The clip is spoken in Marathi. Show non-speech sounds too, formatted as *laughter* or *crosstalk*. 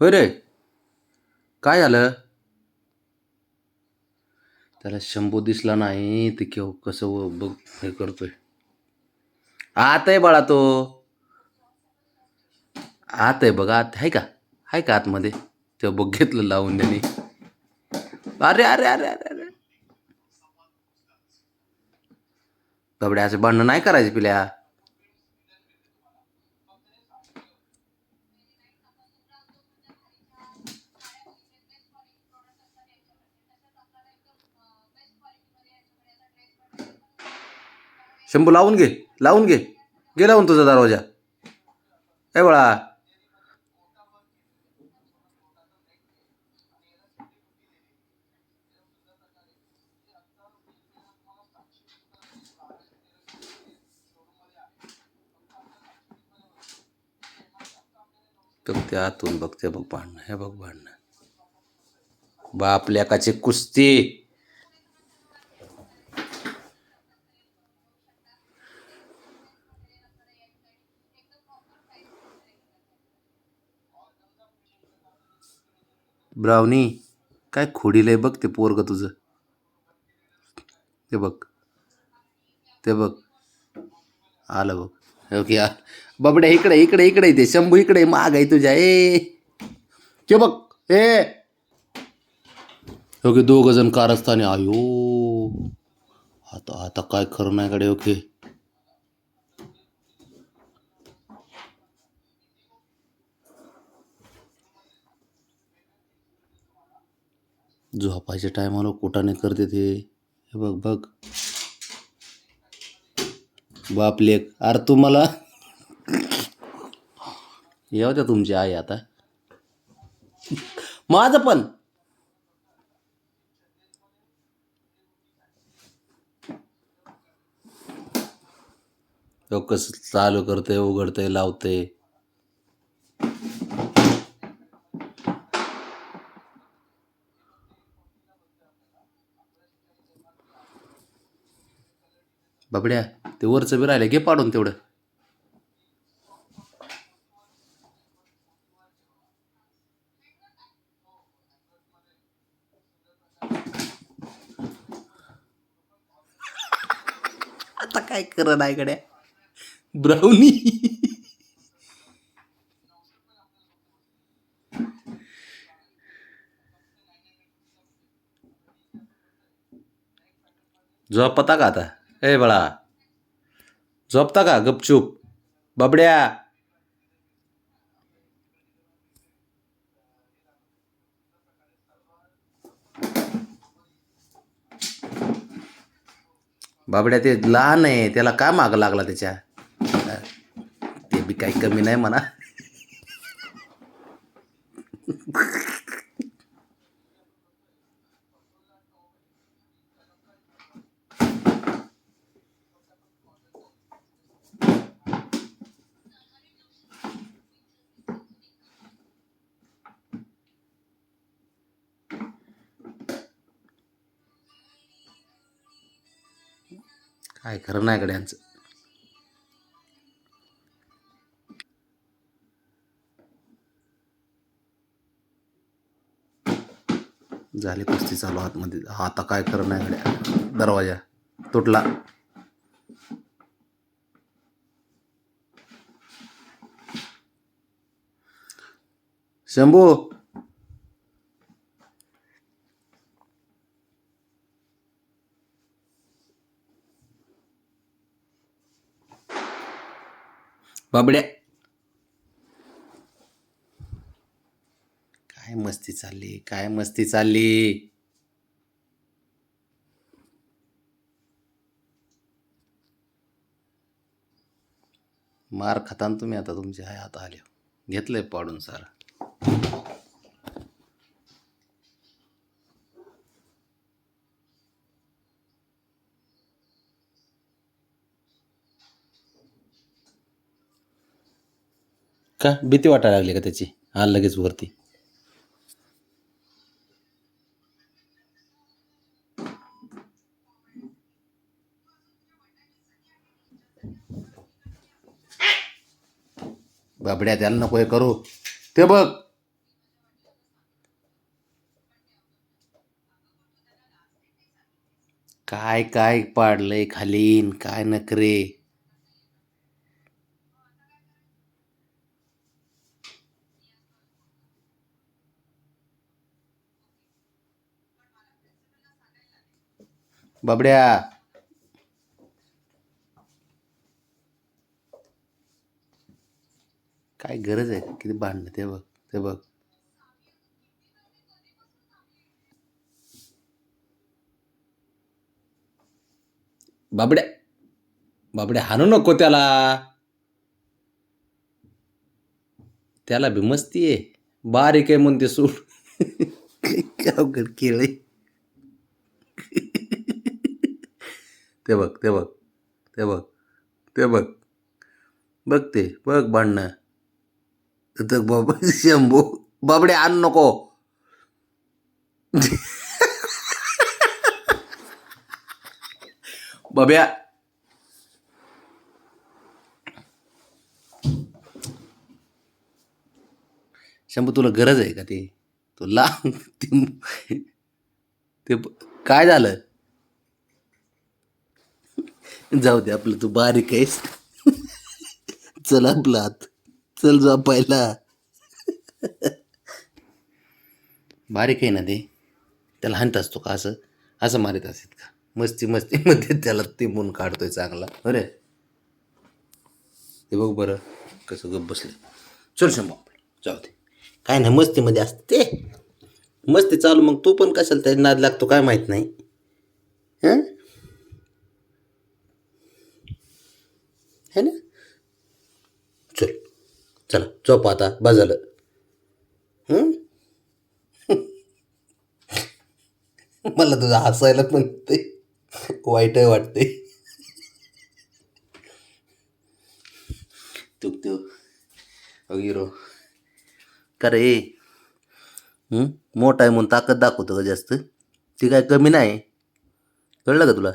होय रे. काय झालं? त्याला शंभू दिसला नाही ते केव कसं बघ हे करतोय. आत आहे बाळा तो. आत आहे बघा आत. आहे का? आहे का आतमध्ये? ते बघ घेतलं लावून त्यांनी. अरे अरे अरे अरे अरे. गबड्या भांडण भांडणं नाही करायचं पिल्या. शंभू लावून घे लावून घे. गे लावून तुझा दरवाजा. ए बाळा. तर ते आतून बघते बघ भांडणं हे बघ भांडणं. बाप लेकाची कुस्ती. ब्राउनी काय खोडीलंय बघ ते पोरग तुझं. ते बघ. ते बघ. आलं बघ. ओके आ बाबड्या इकडे इकडे इकडे ते शंभू इकडे माग आहे तुझ्या. ए ते बघ. ए. ओके दोघ जण कारस्थानी. आयो. आता आता काय खरं नाही कडे ओके. झोपायच्या टायमाला कुटाने करते ते हे बघ बघ. बाप लेख अरे तुम्हाला येऊ द्या तुमची आई आता. माझं पण. कसं चालू करते उघडते लावते बाबड्या ते वरचं बी राहिलं घे पाडून तेवढं. आता काय कर नाही गड्या? ब्राउनी. झोपता का आता. ए बाळा झोपता का गपचूप बाबड्या बाबड्या ते लहान आहे त्याला काय माग लागला त्याच्या ते बी काही कमी नाही म्हणा काय खरं नाही गड्यांचं झाली कुस्ती चालू आतमध्ये. आता काय खरं नाही गड्या दरवाजा तुटला. शंभू! बाबड्या. काय मस्ती चालली काय मस्ती चालली? मार खातान तुम्ही आता तुमच्या हाय आता आले घेतलंय पाडून सारा. का? भीती वाटायला लागली का त्याची? हा लगेच वरती. बाबड्या त्याला नको हे करू. ते बघ. काय काय पाडलंय खालीन काय नकरे बाबड्या. काय गरज आहे? किती भांडणं ते बघ ते बघ. बाबड्या बाबड्या हाणू नको त्याला. त्याला भी मस्ती आहे. बारीक आहे म्हणते सूट *laughs* काय अवघड केळय ते बघ ते बघ ते बघ ते बघ. बघ ते बघ भांडणं. तर बाबा शंभू बाबडे आण नको. बाब्या. शंभू तुला गरज आहे का ते? तुला ते ते काय झालं? जाऊ दे आपलं तू बारीक आहेस. चल आपला आत चल पाहिला बारीक आहे ना ते. त्याला हाणत असतो का असं? असं मारित असेल का? मस्ती मस्ती मध्ये त्याला तिंबून काढतोय चांगला. अरे. ते बघ बरं कसं गप बसलं. चल शंभू जाऊ दे. काय नाही मस्तीमध्ये असते. ते मस्ती चालू मग तू पण कशाला त्याच्या नाद लागतो काय माहीत नाही. हं? है ना? चल चला झोप आता बजालं *laughs* मला तुझं हसायला पण ते वाईटही वाटते. तू तू हिरो. का रे मोठा आहे म्हणून ताकद दाखवतो का जास्त? ती काय कमी नाही. कळलं का तुला?